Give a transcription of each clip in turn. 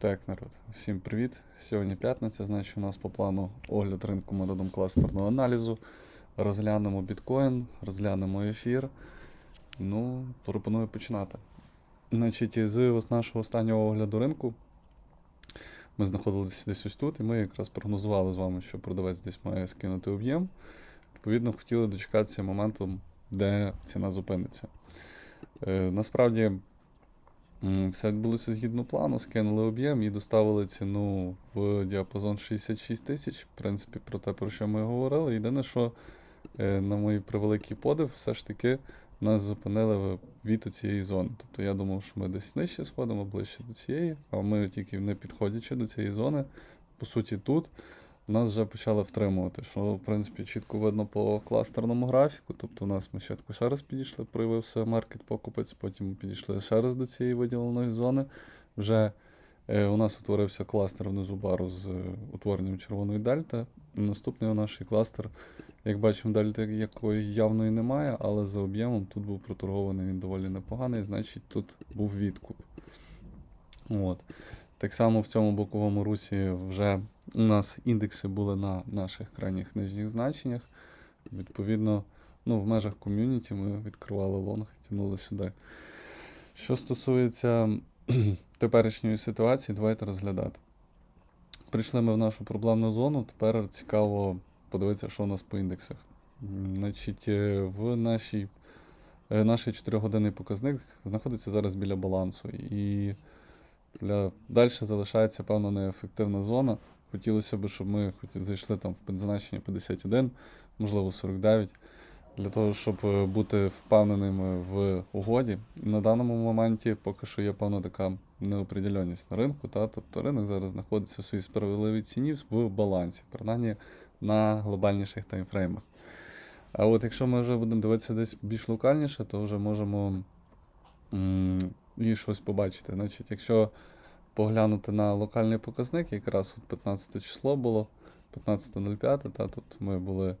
Так, народ, всім привіт. Сьогодні п'ятниця, значить у нас по плану огляд ринку методом кластерного аналізу. Розглянемо біткоін, розглянемо ефір. Ну, пропоную починати. Значить, з нашого останнього огляду ринку ми знаходилися десь ось тут, і ми якраз прогнозували з вами, що продавець десь має скинути об'єм. Відповідно, хотіли дочекатися моменту, де ціна зупиниться. Е, насправді. Все відбулося згідно плану, скинули об'єм і доставили ціну в діапазон 66 тисяч. В принципі, про те, про що ми говорили. Єдине, що, е, на мій превеликий подив, все ж таки нас зупинили від цієї зони. Тобто я думав, що ми десь нижче сходимо, ближче до цієї, а ми тільки не підходячи до цієї зони, по суті, тут нас вже почали втримувати, що в принципі чітко видно по кластерному графіку. Тобто у нас ми спочатку ще раз підійшли, проявився маркет покупець, потім підійшли ще раз до цієї виділеної зони. Вже е, у нас утворився кластер внизу бару з е, утворенням червоної дельти. Наступний у наш кластер, як бачимо, дельти якої явної немає, але за об'ємом тут був проторгований він доволі непоганий, значить тут був відкуп. От. Так само в цьому боковому русі вже у нас індекси були на наших крайніх нижніх значеннях. Відповідно, ну, в межах ком'юніті ми відкривали лонг і тягнули сюди. Що стосується теперішньої ситуації, давайте розглядати. Прийшли ми в нашу проблемну зону, тепер цікаво подивитися, що у нас по індексах. Значить, е, в нашій, е, наш 4-годинний показник знаходиться зараз біля балансу. І для... далі залишається певна неефективна зона. Хотілося б, щоб ми зайшли там в підзначення 51, можливо 49, для того, щоб е, бути впевненими в угоді. На даному моменті поки що є певна така неопределеність на ринку. Та? Тобто ринок зараз знаходиться в своїй справедливій ціні в балансі, принаймні на глобальніших таймфреймах. А от якщо ми вже будемо дивитися десь більш локальніше, то вже можемо і щось побачити. Значить, якщо поглянути на локальний показник, якраз от 15 число було, 15.05, та тут ми були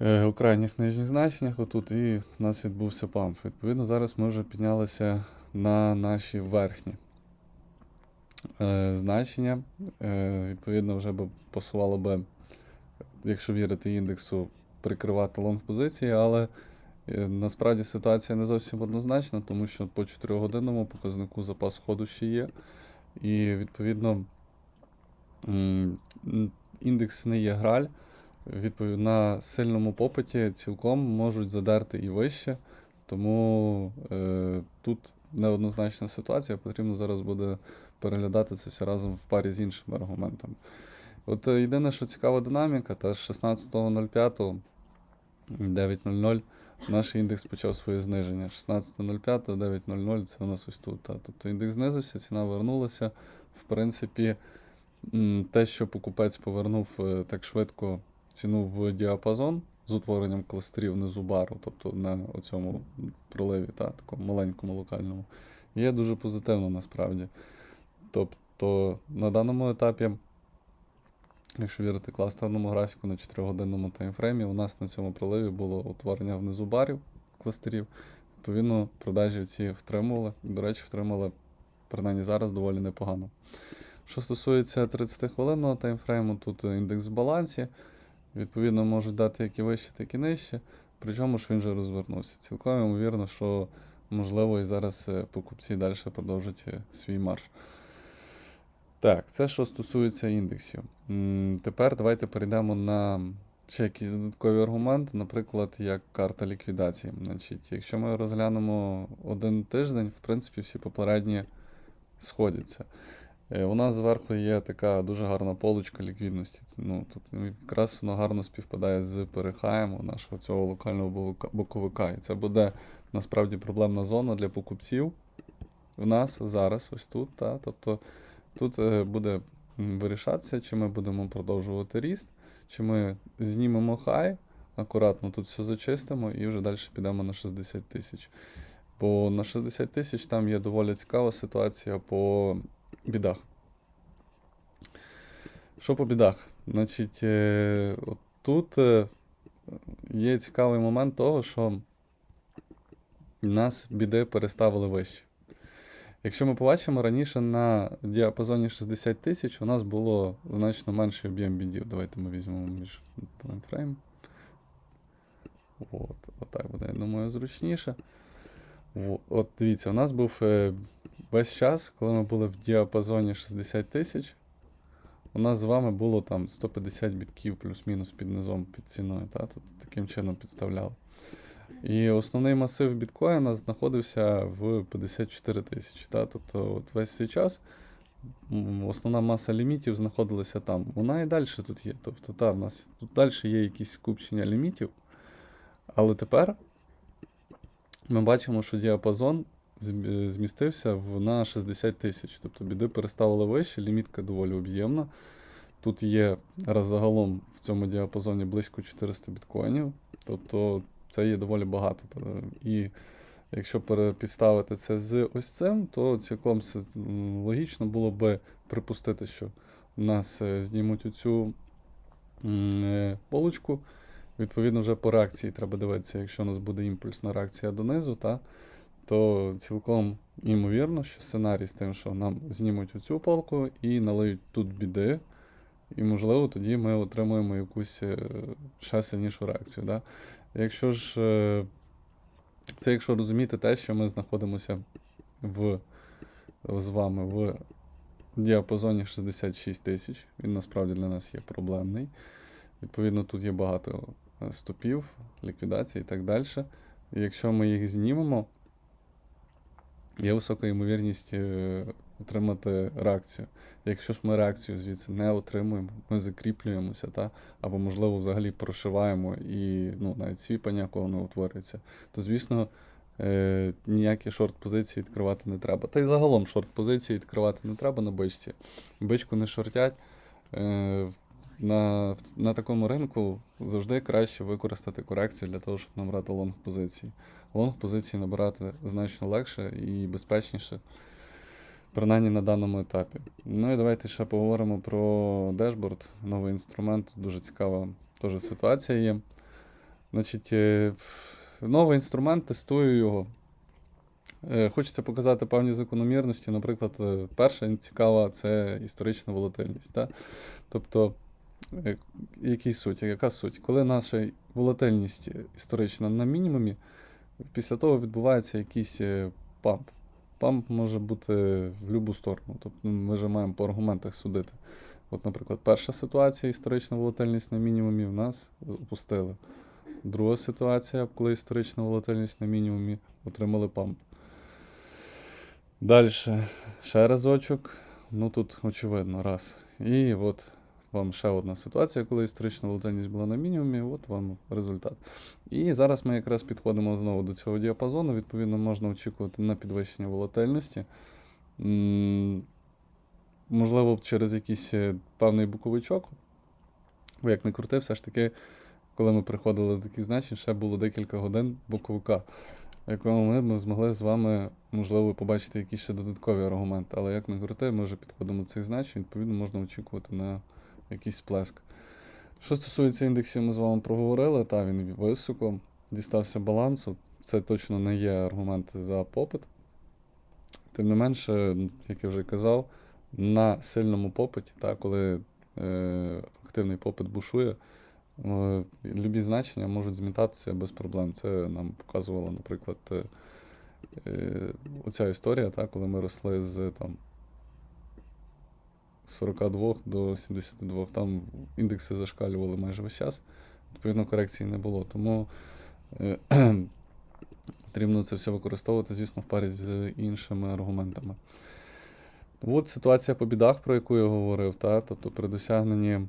е, у крайніх нижніх значеннях, отут, і в нас відбувся памп. Відповідно, зараз ми вже піднялися на наші верхні е, значення. Е, відповідно, вже би посувало би, якщо вірити індексу, прикривати лонг позиції, але Насправді ситуація не зовсім однозначна, тому що по 4-годинному показнику запас ходу ще є. І відповідно індекс не є граль. Відповідно, на сильному попиті цілком можуть задерти і вище. Тому е, тут неоднозначна ситуація, потрібно зараз буде переглядати це все разом в парі з іншими аргументами. От е, єдине, що цікава динаміка, та з 16.05 9.00 наш індекс почав своє зниження. 16.05, 9.00 це у нас ось тут. Тобто індекс знизився, ціна вернулася. В принципі, те, що покупець повернув е, так швидко ціну в діапазон з утворенням кластерів внизу бару, тобто на цьому проливі, та, такому маленькому локальному, є дуже позитивно насправді. Тобто на даному етапі. Якщо вірити кластерному графіку на 4-годинному таймфреймі, у нас на цьому проливі було утворення внизу барів кластерів. Відповідно, продажі ці втримували. До речі, втримали принаймні зараз доволі непогано. Що стосується 30-хвилинного таймфрейму, тут індекс в балансі. Відповідно, можуть дати як і вище, так і нижче. Причому ж він вже розвернувся. Цілком ймовірно, що можливо і зараз е, покупці далі продовжать е, свій марш. Так, це що стосується індексів. Тепер давайте перейдемо на ще якісь додаткові аргументи, наприклад, як карта ліквідації. Значить, якщо ми розглянемо один тиждень, в принципі, всі попередні сходяться. Е, У нас зверху є така дуже гарна полочка ліквідності. Ну, тут якраз воно гарно співпадає з перехаєм нашого цього локального боковика. І це буде насправді проблемна зона для покупців. В нас зараз, ось тут. Та? Тобто Тут е, буде вирішатися, чи ми будемо продовжувати ріст, чи ми знімемо хай, акуратно тут все зачистимо і вже далі підемо на 60 тисяч. Бо на 60 тисяч там є доволі цікава ситуація по бідах. Що по бідах? Значить, е, тут е, є цікавий момент того, що нас біди переставили вище. Якщо ми побачимо, раніше на діапазоні 60 тисяч у нас було значно менший об'єм бідів. Давайте ми візьмемо між таймфрейм. От, отак буде, я думаю, зручніше. От дивіться, у нас був е, весь час, коли ми були в діапазоні 60 тисяч, у нас з вами було там 150 бітків плюс-мінус під низом, під ціною. Та? Тут таким чином підставляли. І основний масив біткоїна знаходився в 54 тисячі. Тобто от весь цей час основна маса лімітів знаходилася там. Вона і далі тут є. Тобто, та, в нас тут далі є якісь купчення лімітів. Але тепер ми бачимо, що діапазон змістився в, на 60 тисяч. Тобто біди переставили вище, лімітка доволі об'ємна. Тут є раз загалом в цьому діапазоні близько 400 біткоїнів. Тобто це є доволі багато. І якщо перепідставити це з ось цим, то цілком логічно було би припустити, що нас е, знімуть оцю е, полочку. Відповідно, вже по реакції треба дивитися, якщо у нас буде імпульсна реакція донизу, та, то цілком імовірно, що сценарій з тим, що нам знімуть оцю полку і налиють тут біди, і, можливо, тоді ми отримуємо якусь е, ще сильнішу реакцію. Да? Якщо ж е, це якщо розуміти те, що ми знаходимося в, з вами в діапазоні 66 тисяч, він насправді для нас є проблемний. Відповідно, тут є багато е, стопів, ліквідацій і так далі. І якщо ми їх знімемо, є висока ймовірність е, отримати реакцію. Якщо ж ми реакцію звідси не отримуємо, ми закріплюємося, та? або, можливо, взагалі прошиваємо і ну, навіть свіпа ніякого не утворюється, то, звісно, е, ніякі шорт-позиції відкривати не треба. Та й загалом шорт-позиції відкривати не треба на бичці. Бичку не шортять. Е, на, на такому ринку завжди краще використати корекцію для того, щоб набрати лонг позиції. Лонг позиції набирати значно легше і безпечніше, принаймні на даному етапі. Ну і давайте ще поговоримо про дешборд, новий інструмент. Дуже цікава теж ситуація є. Значить, е, новий інструмент, тестую його. Е, Хочеться показати певні закономірності. Наприклад, е, перша цікава це історична волатильність. Та? Тобто, який суть? Яка суть? Коли наша волатильність історична на мінімумі, після того відбувається якийсь памп. Памп може бути в будь-яку сторону. Тобто ми вже маємо по аргументах судити. От, наприклад, перша ситуація історична волатильність на мінімумі в нас опустили. Друга ситуація, коли історична волатильність на мінімумі, отримали памп. Далі, ще разочок. Ну тут очевидно, раз. І от вам ще одна ситуація, коли історична волатильність була на мінімумі, от вам результат. І зараз ми якраз підходимо знову до цього діапазону. Відповідно, можна очікувати на підвищення волатильності. Можливо, через якийсь е, певний боковичок. Бо як не крути, все ж таки, коли ми приходили до таких значень, ще було декілька годин боковика, в якому ми, ми змогли з вами, можливо, побачити якісь ще додаткові аргументи. Але як не крути, ми вже підходимо до цих значень, відповідно, можна очікувати на якийсь сплеск. Що стосується індексів, ми з вами проговорили, та він високо, дістався балансу. Це точно не є аргументи за попит. Тим не менше, як я вже казав, на сильному попиті, та, коли е, активний попит бушує, е, любі значення можуть змітатися без проблем. Це нам показувала, наприклад, е, оця історія, та, коли ми росли з там, 42 до 72. Там індекси зашкалювали майже весь час. Відповідно, корекції не було. Тому е, потрібно це все використовувати, звісно, в парі з іншими аргументами. От ситуація по бідах, про яку я говорив, та? тобто при досягненні.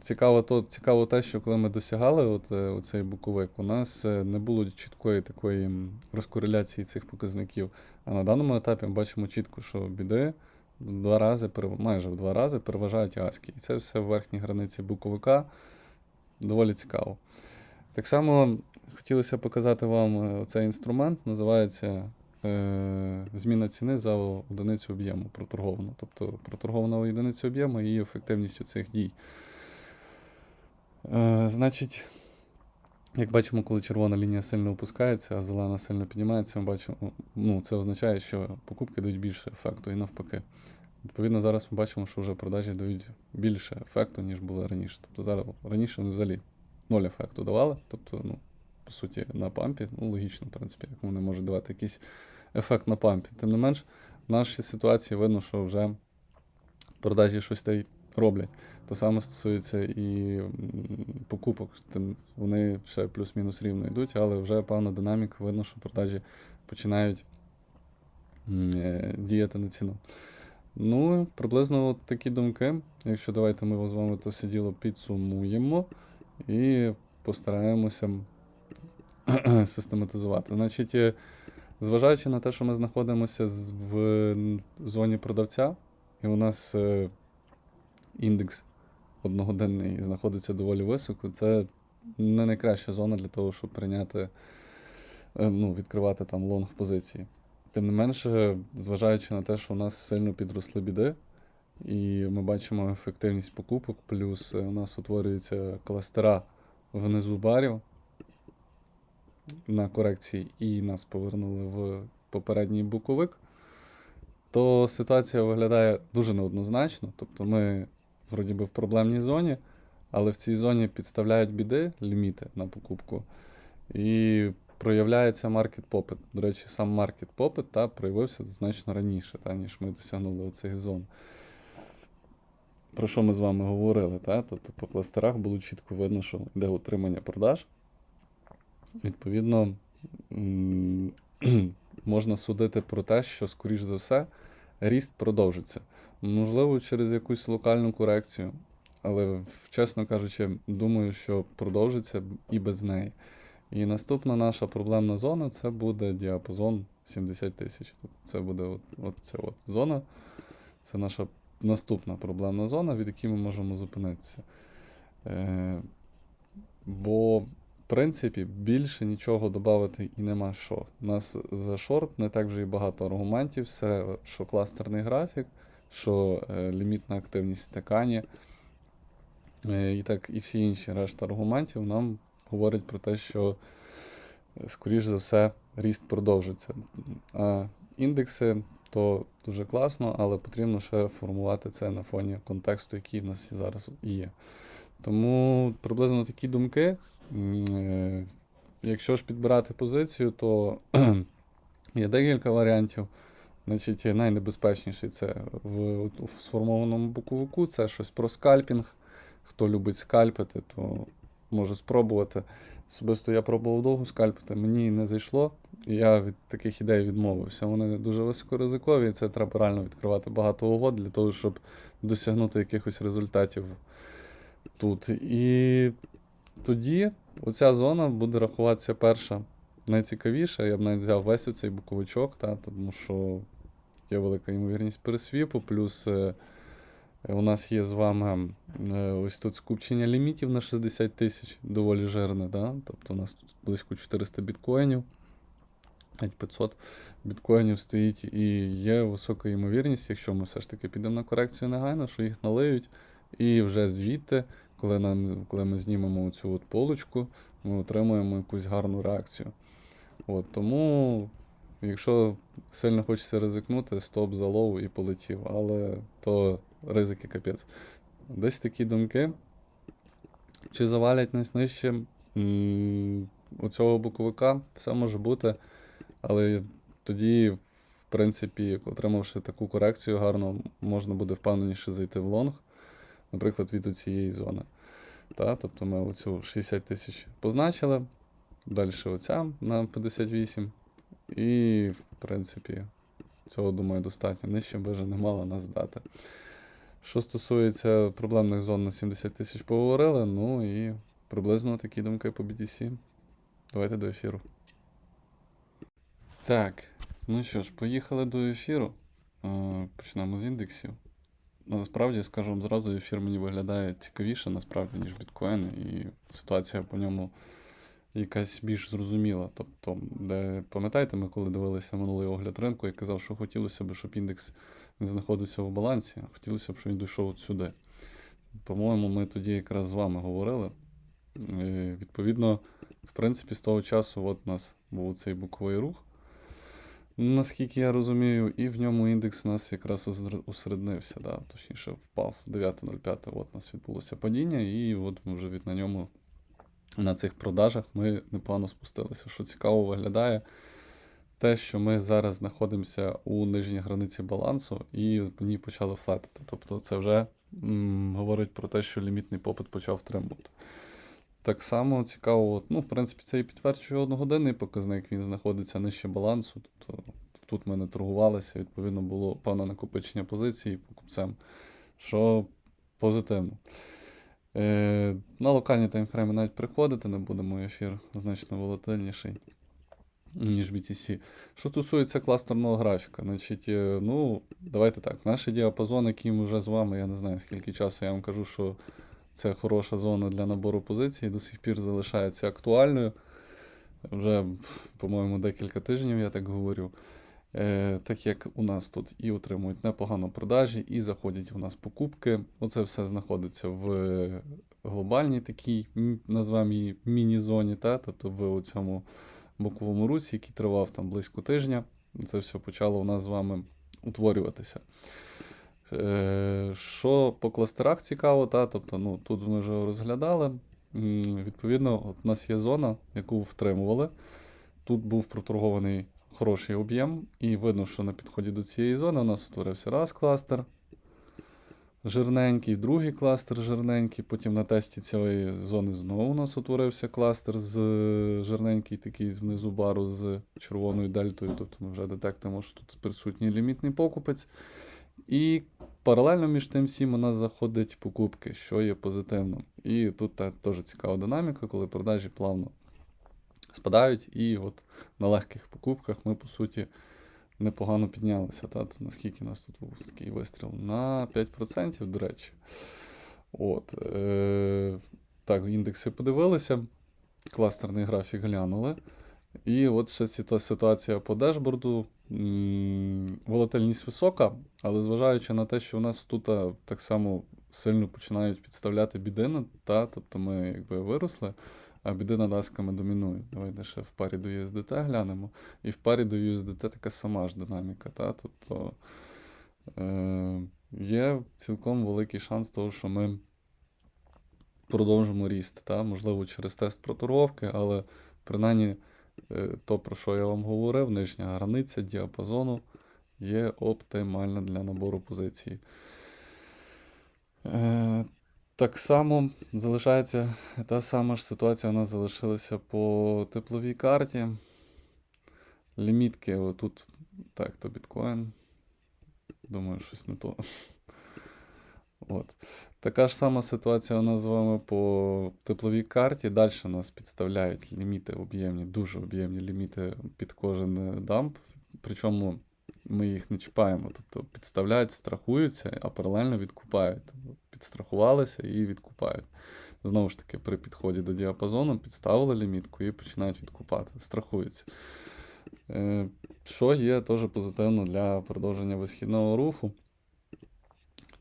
Цікаво, то, цікаво те, що коли ми досягали от, е, оцей боковик, у нас е, не було чіткої такої розкореляції цих показників. А на даному етапі ми бачимо чітко, що біди два рази, майже в два рази переважають аськи. І це все в верхній границі буковика. Доволі цікаво. Так само хотілося показати вам е, цей інструмент, називається е, зміна ціни за одиницю об'єму проторговану. Тобто проторгована одиницю об'єму і ефективністю цих дій. Е, значить, Як бачимо, коли червона лінія сильно опускається, а зелена сильно піднімається, ми бачимо, ну, це означає, що покупки дають більше ефекту і навпаки. Відповідно, зараз ми бачимо, що вже продажі дають більше ефекту, ніж було раніше. Тобто зараз раніше вони взагалі ноль ефекту давали. Тобто, ну, по суті, на пампі, ну, логічно, в принципі, як вони можуть давати якийсь ефект на пампі. Тим не менш, в нашій ситуації видно, що вже продажі щось та роблять. То саме стосується і покупок. Вони ще плюс-мінус рівно йдуть, але вже певна динаміка, видно, що продажі починають е, діяти на ціну. Ну, приблизно от такі думки. Якщо давайте ми з вами то все діло підсумуємо і постараємося систематизувати. Значить, е, зважаючи на те, що ми знаходимося в зоні продавця, і у нас е, індекс одногодинний знаходиться доволі високо, це не найкраща зона для того, щоб прийняти, е, ну, відкривати там лонг позиції. Тим не менше, зважаючи на те, що у нас сильно підросли біди, і ми бачимо ефективність покупок, плюс е, у нас утворюються кластера внизу барів на корекції, і нас повернули в попередній боковик, то ситуація виглядає дуже неоднозначно. Тобто ми вроді би в проблемній зоні, але в цій зоні підставляють біди, ліміти на покупку, і проявляється маркет попит. До речі, сам маркет попит та, проявився значно раніше, та, ніж ми досягнули оцих зон. Про що ми з вами говорили? Та? Тобто по кластерах було чітко видно, що йде утримання продаж. Відповідно, можна судити про те, що, скоріш за все, ріст продовжиться. Можливо, через якусь локальну корекцію, але, чесно кажучи, думаю, що продовжиться і без неї. І наступна наша проблемна зона це буде діапазон 70 тисяч. Це буде от, от ця от зона. Це наша наступна проблемна зона, від якої ми можемо зупинитися. Е, бо, принципі, більше нічого додати і нема що. У нас за шорт не так вже і багато аргументів. Все, що кластерний графік, що е, лімітна активність стакані, е, і так і всі інші решта аргументів нам говорять про те, що, е, скоріш за все, ріст продовжиться. А індекси то дуже класно, але потрібно ще формувати це на фоні контексту, який в нас зараз є. Тому приблизно такі думки. Е, Якщо ж підбирати позицію, то є декілька варіантів. Значить, найнебезпечніший це в, в сформованому боковику, це щось про скальпінг. Хто любить скальпити, то може спробувати. Особисто я пробував довго скальпити, мені не зайшло, і я від таких ідей відмовився. Вони дуже високоризикові, і це треба реально відкривати багато угод для того, щоб досягнути якихось результатів тут. І тоді оця зона буде рахуватися перша найцікавіша. Я б навіть взяв весь оцей боковичок, та, тому що є велика ймовірність пересвіпу, плюс е, у нас є з вами е, ось тут скупчення лімітів на 60 тисяч, доволі жирне. Да? Тобто у нас тут близько 400 біткоїнів. Навіть 500 біткоїнів стоїть, і є висока ймовірність, якщо ми все ж таки підемо на корекцію негайно, що їх налиють, і вже звідти, коли, нам, коли ми знімемо цю от полочку, ми отримуємо якусь гарну реакцію. От, тому, якщо сильно хочеться ризикнути, стоп залов і полетів, але то ризики капець. Десь такі думки. Чи завалять нас нижче у цього боковика, все може бути. Але тоді, в принципі, отримавши таку корекцію гарно, можна буде впевненіше зайти в лонг, наприклад, від цієї зони. Та? Тобто ми оцю 60 тисяч позначили, далі оця на 58. І, в принципі, цього, думаю, достатньо. Нижче би вже не мала нас дати. Що стосується проблемних зон на 70 тисяч поговорили, ну і приблизно такі думки по BTC. Давайте до ефіру. Так, ну що ж, поїхали до ефіру. Е, Почнемо з індексів. Насправді, скажу зразу, ефір мені виглядає цікавіше, насправді, ніж біткоін, і ситуація по ньому якась більш зрозуміла. Тобто, де, пам'ятаєте, ми коли дивилися минулий огляд ринку, я казав, що хотілося б, щоб індекс не знаходився в балансі, а хотілося б, щоб він дійшов от сюди. По-моєму, ми тоді якраз з вами говорили. Е, Відповідно, в принципі, з того часу от у нас був цей боковий рух, наскільки я розумію, і в ньому індекс у нас якраз усереднився, да, точніше впав 9.05. От у нас відбулося падіння, і от вже від на ньому на цих продажах ми непогано спустилися. Що цікаво виглядає, те, що ми зараз знаходимося у нижній границі балансу і ній почали флетити. Тобто це вже м, говорить про те, що лімітний попит почав втримувати. Так само цікаво, от, ну, в принципі, це і підтверджує одногодинний показник, він знаходиться нижче балансу. Тобто тут ми не торгувалися, відповідно, було певне накопичення позицій покупцем, що позитивно. Е, на локальні таймфрейми навіть приходити не будемо, ефір значно волатильніший, ніж BTC. Що стосується кластерного графіка, значить, е, ну, давайте так, наші діапазон, який ми вже з вами, я не знаю скільки часу я вам кажу, що це хороша зона для набору позицій, до сих пір залишається актуальною. Вже, по-моєму, декілька тижнів я так говорю. Е, так як у нас тут і отримують непогано продажі, і заходять у нас покупки. Оце все знаходиться в глобальній такій, назвемо її міні-зоні, та? тобто в цьому боковому русі, який тривав там близько тижня. Це все почало у нас з вами утворюватися. Е, Що по кластерах цікаво, та? тобто, ну, тут ми вже розглядали. Відповідно, от у нас є зона, яку втримували. Тут був проторгований хороший об'єм, і видно, що на підході до цієї зони у нас утворився раз кластер жирненький, другий кластер жирненький. Потім на тесті цієї зони знову у нас утворився кластер з е, жирненький, такий внизу бару з червоною дельтою. Тобто ми вже детектимо, що тут присутній лімітний покупець. І паралельно між тим всім у нас заходять покупки, що є позитивним. І тут теж цікава динаміка, коли продажі плавно спадають, і от на легких покупках ми, по суті, непогано піднялися. Та? Наскільки у нас тут був такий вистріл? На 5%, до речі. От, е, так, індекси подивилися, кластерний графік глянули. І от ще ситуація по дешборду. Волатильність висока, але зважаючи на те, що у нас тут так само сильно починають підставляти бідини, та, тобто ми якби виросли, а біди над асками домінують. Давайте ще в парі до USDT глянемо. І в парі до USDT така сама ж динаміка. Та? Тобто е, є цілком великий шанс того, що ми продовжимо ріст. Та? Можливо, через тест проторговки, але принаймні е, то, про що я вам говорив, нижня границя діапазону є оптимальна для набору позицій. Е, так само залишається та сама ж ситуація, нас залишилася по тепловій карті. Лімітки, отут, так, то біткоін. Думаю, щось не то. От. Така ж сама ситуація у нас з вами по тепловій карті. Далі нас підставляють ліміти об'ємні, дуже об'ємні ліміти під кожен е, дамп. Причому ми їх не чіпаємо. Тобто підставляють, страхуються, а паралельно відкупають. Тобто підстрахувалися і відкупають. Знову ж таки, при підході до діапазону підставили лімітку і починають відкупати, страхуються. Е, Що є теж позитивно для продовження висхідного руху.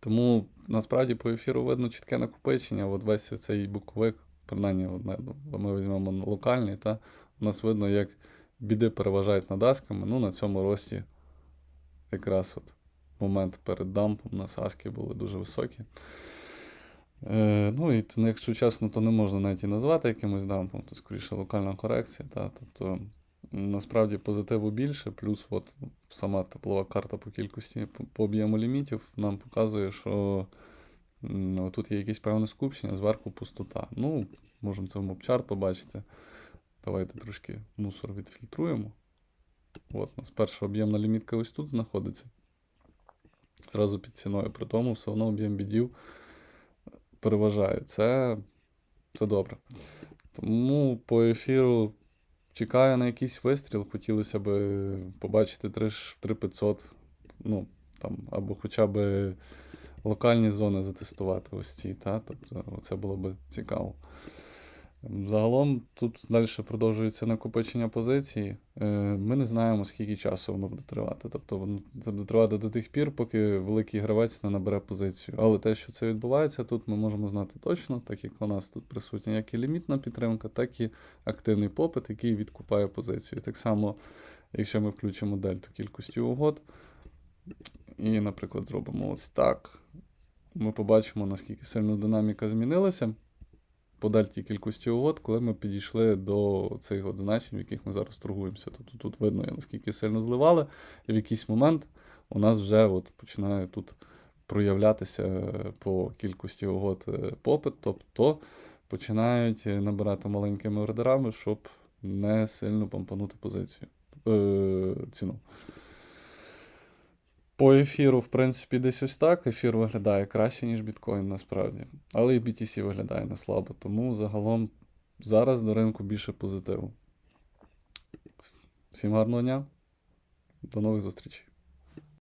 Тому насправді по ефіру видно чітке накопичення. От весь цей боковик, принаймні, ми- ми візьмемо локальний, та у нас видно, як біди переважають над асками. Ну, на цьому рості якраз от момент перед дампом у нас аски були дуже високі. Е, ну, і ну, якщо чесно, то не можна навіть і назвати якимось дампом, то скоріше локальна корекція. Та? Тобто, насправді позитиву більше, плюс от сама теплова карта по кількості по, об'єму лімітів нам показує, що тут є якесь певне скупчення, зверху пустота. Ну, можемо це в мопчарт побачити. Давайте трошки мусор відфільтруємо. От, у нас перша об'ємна лімітка ось тут знаходиться. Зразу під ціною. При тому все одно об'єм бідів переважає. Це, це добре. Тому по ефіру чекаю на якийсь вистріл. Хотілося б побачити 3500, ну, там, або хоча б локальні зони затестувати ось ці. Та? Тобто, це було б цікаво. Загалом тут далі продовжується накопичення позицій. Е, Ми не знаємо, скільки часу воно буде тривати. Тобто воно це буде тривати до тих пір, поки великий гравець не набере позицію. Але те, що це відбувається, тут ми можемо знати точно, так як у нас тут присутня як і лімітна підтримка, так і активний попит, який відкупає позицію. Так само, якщо ми включимо дельту кількості угод, і, наприклад, зробимо ось так, ми побачимо, наскільки сильно динаміка змінилася по дельті кількості угод, коли ми підійшли до цих от значень, в яких ми зараз торгуємося. Тобто тут видно, наскільки сильно зливали, і в якийсь момент у нас вже от починає тут проявлятися по кількості угод е, попит, тобто починають набирати маленькими ордерами, щоб не сильно помпанути позицію. Е, ціну. По ефіру, в принципі, десь ось так. Ефір виглядає краще, ніж біткоін, насправді. Але і BTC виглядає не слабо. Тому загалом зараз до ринку більше позитиву. Всім гарного дня. До нових зустрічей.